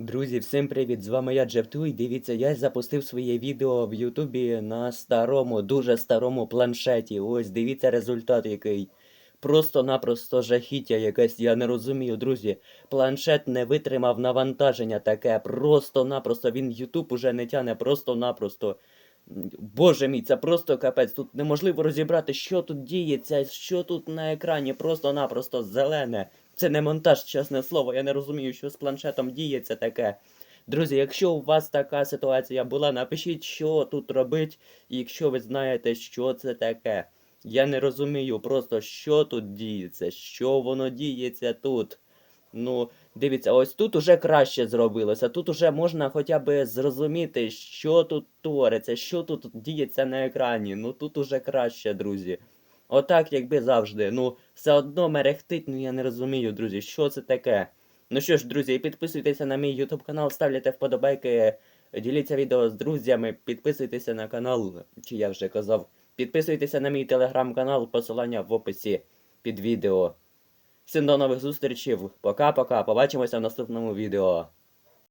Друзі, всім привіт! З вами я Джефту і дивіться, я запустив своє відео в Ютубі на старому, дуже старому планшеті. Ось дивіться результат який. Просто-напросто жахіття якесь, я не розумію, друзі. Планшет не витримав навантаження таке. Просто-напросто він Ютуб уже не тяне, просто-напросто. Боже мій, це просто капець. Тут неможливо розібрати, що тут діється, що тут на екрані, просто-напросто зелене. Це не монтаж, чесне слово, я не розумію, що з планшетом діється таке. Друзі, якщо у вас така ситуація була, напишіть, що тут робить, і якщо ви знаєте, що це таке. Я не розумію просто, що тут діється, що воно діється тут. Ну, дивіться, ось тут уже краще зробилося. Тут уже можна хоча б зрозуміти, що тут твориться, що тут діється на екрані. Ну тут уже краще, друзі. Отак, якби завжди. Ну, все одно мерехтить, ну я не розумію, друзі, що це таке. Ну що ж, друзі, підписуйтеся на мій YouTube канал, ставляйте вподобайки, діліться відео з друзями, підписуйтеся на канал, чи я вже казав. Підписуйтеся на мій телеграм-канал, посилання в описі під відео. Всім до нових зустрічей. Пока-пока. Побачимося в наступному відео.